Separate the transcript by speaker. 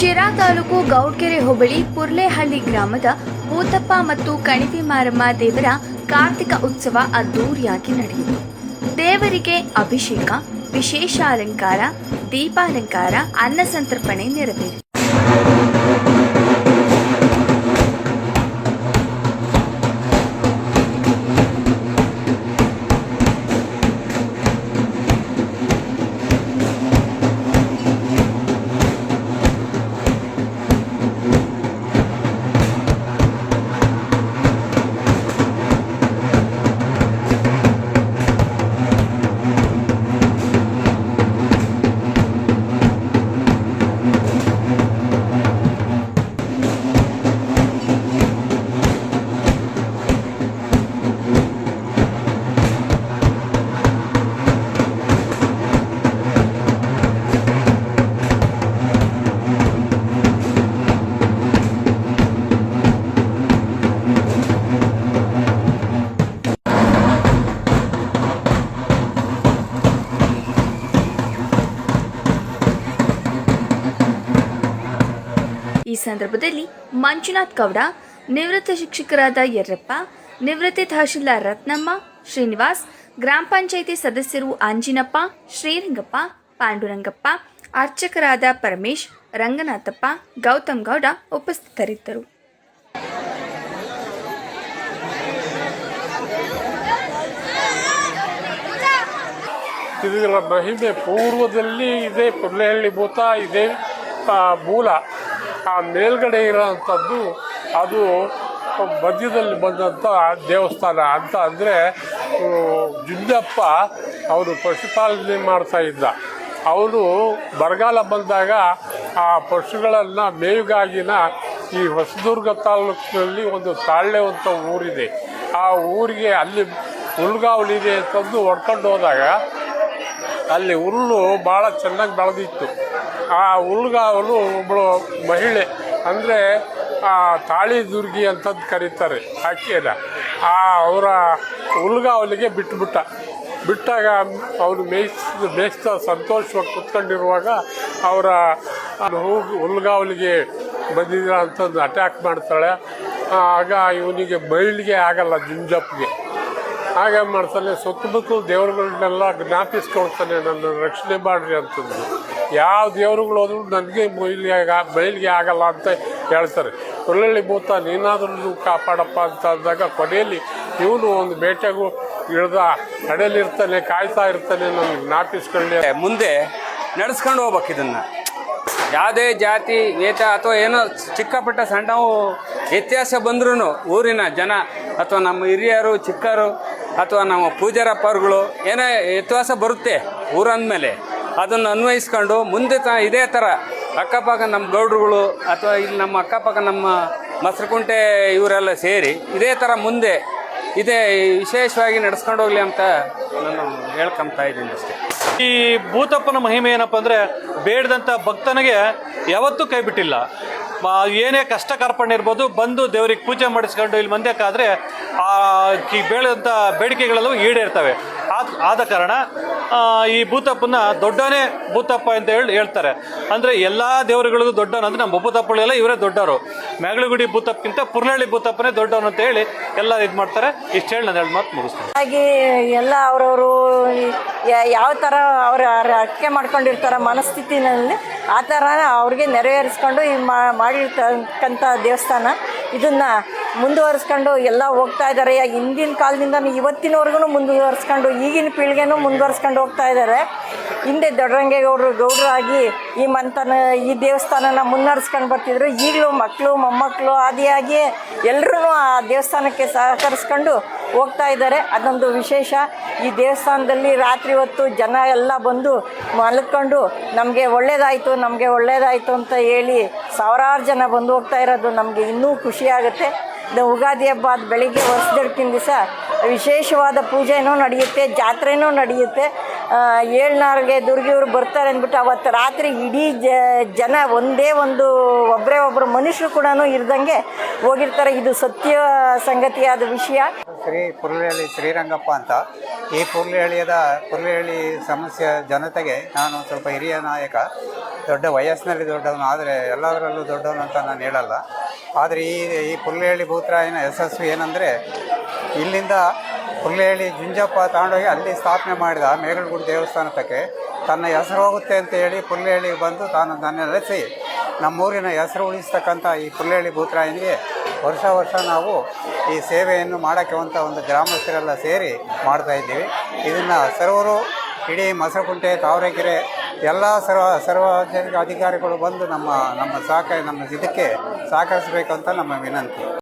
Speaker 1: ಶಿರಾ ತಾಲೂಕು ಗೌಡ್ಕೆರೆ ಹೋಬಳಿ ಪುರ್ಲೆಹಳ್ಳಿ ಗ್ರಾಮದ ಭೂತಪ್ಪ ಮತ್ತು ಕಣಿವೆ ಮಾರಮ್ಮ ದೇವರ ಕಾರ್ತಿಕ ಉತ್ಸವ ಅದ್ದೂರಿಯಾಗಿ ನಡೆಯಿತು. ದೇವರಿಗೆ ಅಭಿಷೇಕ ವಿಶೇಷ ಅಲಂಕಾರ ದೀಪಾಲಂಕಾರ, ಅನ್ನ ಸಂತರ್ಪಣೆ ನೆರವೇರಿತು. ಈ ಸಂದರ್ಭದಲ್ಲಿ ಮಂಜುನಾಥ್ ಗೌಡ, ನಿವೃತ್ತ ಶಿಕ್ಷಕರಾದ ಯರ್ರಪ್ಪ ನಿವೃತ್ತ ತಹಶೀಲ್ದಾರ್ ರತ್ನಮ್ಮ, ಶ್ರೀನಿವಾಸ್, ಗ್ರಾಮ ಪಂಚಾಯಿತಿ ಸದಸ್ಯರು ಅಂಜಿನಪ್ಪ, ಶ್ರೀರಂಗಪ್ಪ, ಪಾಂಡುರಂಗಪ್ಪ, ಅರ್ಚಕರಾದ ಪರಮೇಶ್, ರಂಗನಾಥಪ್ಪ, ಗೌತಮ್ ಗೌಡ ಉಪಸ್ಥಿತರಿದ್ದರು.
Speaker 2: ಇದರ ಮಹಿಮೆ ಪೂರ್ವದಲ್ಲಿ ಇದೆ ಪುಲ್ಲೆಹಳ್ಳಿ ಭೂತ ಇದೆ ಮೂಲ. ಆ ಮೇಲ್ಗಡೆ ಇರೋವಂಥದ್ದು ಅದು ಮಧ್ಯದಲ್ಲಿ ಬಂದಂಥ ದೇವಸ್ಥಾನ ಅಂತ ಅಂದರೆ ಜುಂಜಪ್ಪ ಅವರು ಪಶುಪಾಲನೆ ಮಾಡ್ತಾ ಇದ್ದ. ಅವರು ಬರಗಾಲ ಬಂದಾಗ ಆ ಪಶುಗಳನ್ನು ಮೇವಿಗಾಗಿನ ಈ ಹೊಸದುರ್ಗ ತಾಲೂಕಿನಲ್ಲಿ ಒಂದು ತಾಳ್ಳೆ ಅಂತ ಊರಿದೆ. ಆ ಊರಿಗೆ ಅಲ್ಲಿ ಹುಲ್ಗಾವಲಿದೆ ಅಂತಂದು ಹೊಡ್ಕೊಂಡು ಹೋದಾಗ ಅಲ್ಲಿ ಹುಲ್ಲು ಭಾಳ ಚೆನ್ನಾಗಿ ಬೆಳೆದಿತ್ತು. ಆ ಹುಲ್ಗಾವಲು ಒಬ್ಬಳು ಮಹಿಳೆ ಅಂದರೆ ತಾಳಿ ದುರ್ಗಿ ಅಂತಂದು ಕರೀತಾರೆ ಆಕೆನ ಆ ಅವರ ಹುಲ್ಗಾವಲಿಗೆ ಬಿಟ್ಟುಬಿಟ್ಟ ಬಿಟ್ಟಾಗ ಅವನು ಮೇಯ್ಸ್, ಮೇಯಿಸ್ತಾ ಸಂತೋಷವಾಗಿ ಕುತ್ಕೊಂಡಿರುವಾಗ ಅವರ ಹೋಗಿ ಹುಲ್ಗಾವಲಿಗೆ ಬಂದಿದ್ದೀರ ಅಂತಂದು ಅಟ್ಯಾಕ್ ಮಾಡ್ತಾಳೆ. ಆಗ ಇವನಿಗೆ ಮೈಲಿಗೆ ಆಗಲ್ಲ ಜುಂಜಪ್ಗೆ. ಹಾಗೆ ಮಾಡ್ತಾನೆ ಸುತ್ತಮುತ್ತಲು ದೇವರುಗಳನ್ನೆಲ್ಲ ಜ್ಞಾಪಿಸ್ಕೊಳ್ತಾನೆ, ನನ್ನ ರಕ್ಷಣೆ ಮಾಡ್ರಿ ಅಂತಂದು. ಯಾವ ದೇವರುಗಳು ಹೋದ್ರು ನನಗೆ ಆಗ ಮೈಲಿಗೆ ಆಗಲ್ಲ ಅಂತ ಹೇಳ್ತಾರೆ. ಒಳ್ಳೊಳ್ಳೆ ಭೂತ, ನೀನಾದ್ರೂ ಕಾಪಾಡಪ್ಪ ಅಂತ ಅಂದಾಗ ಕೊನೆಯಲ್ಲಿ ಇವನು ಒಂದು ಬೇಟೆಗೂ ಇಳ್ದ ಕಡೆಯಲ್ಲಿರ್ತಾನೆ ಕಾಯ್ತಾ ಇರ್ತಾನೆ ನನಗೆ ಜ್ಞಾಪಿಸ್ಕೊಳ್ಳಿ
Speaker 3: ಮುಂದೆ ನಡೆಸ್ಕೊಂಡು ಹೋಗ್ಬೇಕು ಇದನ್ನು. ಯಾವುದೇ ಜಾತಿ ವೇತ ಅಥವಾ ಏನೋ ಚಿಕ್ಕ ಪುಟ್ಟ ಸಣ್ಣವು ವ್ಯತ್ಯಾಸ ಬಂದ್ರೂ ಊರಿನ ಜನ ಅಥವಾ ನಮ್ಮ ಹಿರಿಯರು, ಚಿಕ್ಕರು ಅಥವಾ ನಮ್ಮ ಪೂಜಾರಪ್ಪರುಗಳು ಏನೇ ವ್ಯತ್ಯಾಸ ಬರುತ್ತೆ ಊರಂದಮೇಲೆ. ಅದನ್ನು ಅನ್ವಯಿಸ್ಕೊಂಡು ಮುಂದೆ ತ ಇದೇ ಥರ ಅಕ್ಕಪಕ್ಕ ನಮ್ಮ ಗೌಡ್ರುಗಳು ಅಥವಾ ಇಲ್ಲಿ ನಮ್ಮ ಅಕ್ಕಪಕ್ಕ ನಮ್ಮ ಮಸರಕುಂಟೆ ಇವರೆಲ್ಲ ಸೇರಿ ಇದೇ ಥರ ಮುಂದೆ ಇದೇ ವಿಶೇಷವಾಗಿ ನಡೆಸ್ಕೊಂಡು ಹೋಗಲಿ ಅಂತ ನಾನು ಹೇಳ್ಕೊಂತಾ ಇದ್ದೀನಿ ಅಷ್ಟೇ.
Speaker 4: ಈ ಭೂತಪ್ಪನ ಮಹಿಮೆ ಏನಪ್ಪ ಅಂದರೆ ಬೇಡದಂಥ ಭಕ್ತನಿಗೆ ಯಾವತ್ತೂ ಕೈ ಬಿಟ್ಟಿಲ್ಲ. ಏನೇ ಕಷ್ಟ ಕಾರ್ಪಣ್ಯ ಇರ್ಬೋದು, ಬಂದು ದೇವರಿಗೆ ಪೂಜೆ ಮಾಡಿಸ್ಕೊಂಡು ಇಲ್ಲಿ ಮಂದ್ಯಕ್ಕಾದರೆ ಆ ಬೇಡದಂಥ ಬೇಡಿಕೆಗಳೆಲ್ಲವೂ ಈಡೇರ್ತವೆ. ಆದ ಕಾರಣ ಈ ಭೂತಪ್ಪನ ದೊಡ್ಡನೇ ಭೂತಪ್ಪ ಅಂತ ಹೇಳಿ ಹೇಳ್ತಾರೆ. ಅಂದರೆ ಎಲ್ಲ ದೇವರುಗಳಿಗೂ ದೊಡ್ಡವನು ಅಂದರೆ ನಮ್ಮ ಭೂತಪ್ಪಗಳೆಲ್ಲ ಇವರೇ ದೊಡ್ಡವರು. ಮ್ಯಾಗಳಗುಡಿ ಭೂತಪ್ಪಕ್ಕಿಂತ ಪುರ್ನಳ್ಳಿ ಭೂತಪ್ಪನೇ ದೊಡ್ಡವನು ಅಂತ ಹೇಳಿ ಎಲ್ಲ ಇದು ಮಾಡ್ತಾರೆ. ಇಷ್ಟು ಹೇಳಿ ನಾನು ಹೇಳಿ ಮಾತು ಮುಗಿಸ್ತೀನಿ.
Speaker 5: ಹಾಗೆ ಎಲ್ಲ ಅವರವರು ಯಾವ ಥರ ಅವರು ಅರ್ಕೆ ಮಾಡ್ಕೊಂಡಿರ್ತಾರೆ ಮನಸ್ಥಿತಿನಲ್ಲಿ, ಆ ಥರ ಅವ್ರಿಗೆ ನೆರವೇರಿಸ್ಕೊಂಡು ಈ ಮಾಡಿರ್ತಕ್ಕಂಥ ದೇವಸ್ಥಾನ. ಇದನ್ನ ಮುಂದುವರಿಸ್ಕೊಂಡು ಎಲ್ಲ ಹೋಗ್ತಾ ಇದ್ದಾರೆ. ಹಿಂದಿನ ಕಾಲದಿಂದ ಇವತ್ತಿನವರೆಗೂ ಮುಂದುವರಿಸ್ಕೊಂಡು, ಈಗಿನ ಪೀಳಿಗೆನೂ ಮುಂದುವರ್ಸ್ಕೊಂಡು ಹೋಗ್ತಾ ಇದ್ದಾರೆ. ಹಿಂದೆ ದೊಡ್ಡರಂಗೇಗೌಡರು ಗೌಡರಾಗಿ ಈ ಮಂತನ, ಈ ದೇವಸ್ಥಾನನ ಮುನ್ನಡೆಸ್ಕೊಂಡು ಬರ್ತಿದ್ರು. ಈಗಲೂ ಮಕ್ಕಳು, ಮೊಮ್ಮಕ್ಕಳು ಆದಿಯಾಗಿ ಎಲ್ಲರೂ ಆ ದೇವಸ್ಥಾನಕ್ಕೆ ಸಹಕರಿಸ್ಕೊಂಡು ಹೋಗ್ತಾ ಇದ್ದಾರೆ. ಅದೊಂದು ವಿಶೇಷ. ಈ ದೇವಸ್ಥಾನದಲ್ಲಿ ರಾತ್ರಿ ಹೊತ್ತು ಜನ ಎಲ್ಲ ಬಂದು ಮಲ್ಕೊಂಡು, ನಮಗೆ ಒಳ್ಳೇದಾಯಿತು ನಮಗೆ ಒಳ್ಳೇದಾಯಿತು ಅಂತ ಹೇಳಿ ಸಾವಿರಾರು ಜನ ಬಂದು ಹೋಗ್ತಾ ಇರೋದು ನಮಗೆ ಇನ್ನೂ ಖುಷಿಯಾಗುತ್ತೆ ಉಗಾದಿ ಹಬ್ಬ ಆದ ಬೆಳಿಗ್ಗೆ ಹೊಸದಡ್ಕಿನ ದಿವಸ ವಿಶೇಷವಾದ ಪೂಜೆನೂ ನಡೆಯುತ್ತೆ, ಜಾತ್ರೆನೂ ನಡೆಯುತ್ತೆ. ಏಳ್ನಾರ್ಗೆ ದುರ್ಗಿಯವರು ಬರ್ತಾರೆ ಅಂದ್ಬಿಟ್ಟು ಅವತ್ತು ರಾತ್ರಿ ಇಡೀ ಜನ ಒಂದೇ ಒಂದು ಒಬ್ಬರೇ ಒಬ್ಬರು ಮನುಷ್ಯರು ಕೂಡ ಇರ್ದಂಗೆ ಹೋಗಿರ್ತಾರೆ. ಇದು ಸತ್ಯ ಸಂಗತಿಯಾದ ವಿಷಯ.
Speaker 6: ಶ್ರೀ ಪುರ್ಲಹಳ್ಳಿ ಶ್ರೀರಂಗಪ್ಪ ಅಂತ. ಈ ಪುರ್ಲಹಳ್ಳಿಯದ, ಪುರ್ಲಹಳ್ಳಿ ಸಮಸ್ಯೆ ಜನತೆಗೆ ನಾನು ಸ್ವಲ್ಪ ಹಿರಿಯ ನಾಯಕ, ದೊಡ್ಡ ವಯಸ್ಸಿನಲ್ಲಿ ದೊಡ್ಡವನು, ಆದರೆ ಎಲ್ಲದರಲ್ಲೂ ದೊಡ್ಡವನು ಅಂತ ನಾನು ಹೇಳಲ್ಲ. ಆದರೆ ಈ ಈ ಪುಲ್ಲೇಹಳ್ಳಿ ಭೂತರಾಯನ ಯಶಸ್ವಿ ಏನಂದರೆ ಇಲ್ಲಿಂದ ಪುಲ್ಲೇಹಳ್ಳಿ ಜುಂಜಪ್ಪ ತಗೊಂಡೋಗಿ ಅಲ್ಲಿ ಸ್ಥಾಪನೆ ಮಾಡಿದ ಮೇಗಲಗುಡಿ ದೇವಸ್ಥಾನಕ್ಕೆ ತನ್ನ ಹೆಸರು ಹೋಗುತ್ತೆ ಅಂತ ಹೇಳಿ ಪುಲ್ಲೇಹಳ್ಳಿಗೆ ಬಂದು ತಾನು ನನ್ನ ನೆಲೆಸಿ ನಮ್ಮೂರಿನ ಹೆಸರು ಉಳಿಸ್ತಕ್ಕಂಥ ಈ ಪುರ್ಲಹಳ್ಳಿ ಭೂತರಾಯನಿಗೆ ವರ್ಷ ವರ್ಷ ನಾವು ಈ ಸೇವೆಯನ್ನು ಮಾಡೋಕ್ಕೆ ಅಂತ ಒಂದು ಗ್ರಾಮಸ್ಥರೆಲ್ಲ ಸೇರಿ ಮಾಡ್ತಾ ಇದ್ದೀವಿ. ಇದನ್ನು ಸರ್ವರು ಇಡೀ ಮಸಕುಂಟೆ ತಾವರೆಕೆರೆ ಎಲ್ಲ ಸರ್ವ ಸಾರ್ವಜನಿಕ ಅಧಿಕಾರಿಗಳು ಬಂದು ನಮ್ಮ ನಮ್ಮ ಸಹಕಾರ ನಮ್ಮ ಇದಕ್ಕೆ ಅಂತ ನಮ್ಮ ವಿನಂತಿ.